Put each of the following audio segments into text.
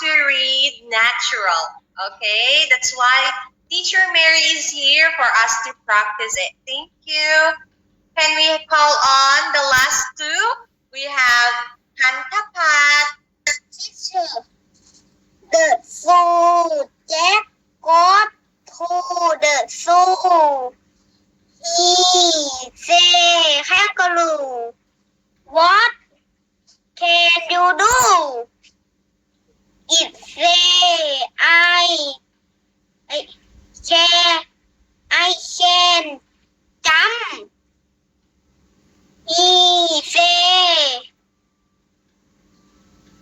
to read natural. Okay, that's why Teacher Mary is here for us to practice it. Thank you. Can we call on the last two? We have Kantapat. Teacher, the zoo Jack got to the zoo. He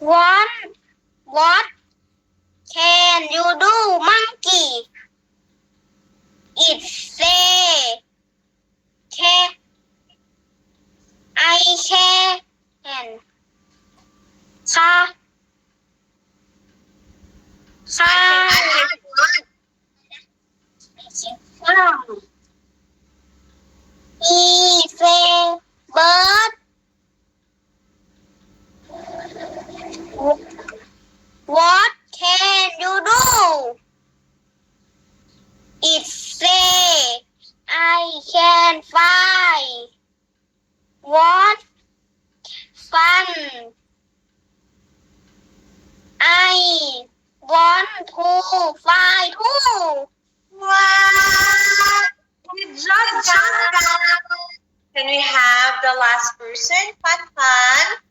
what what can you do, monkey? It say can I can ca ca He can fly. What fun! I want to fly too. Wow! Good job. Can we have the last person? Fan Fan.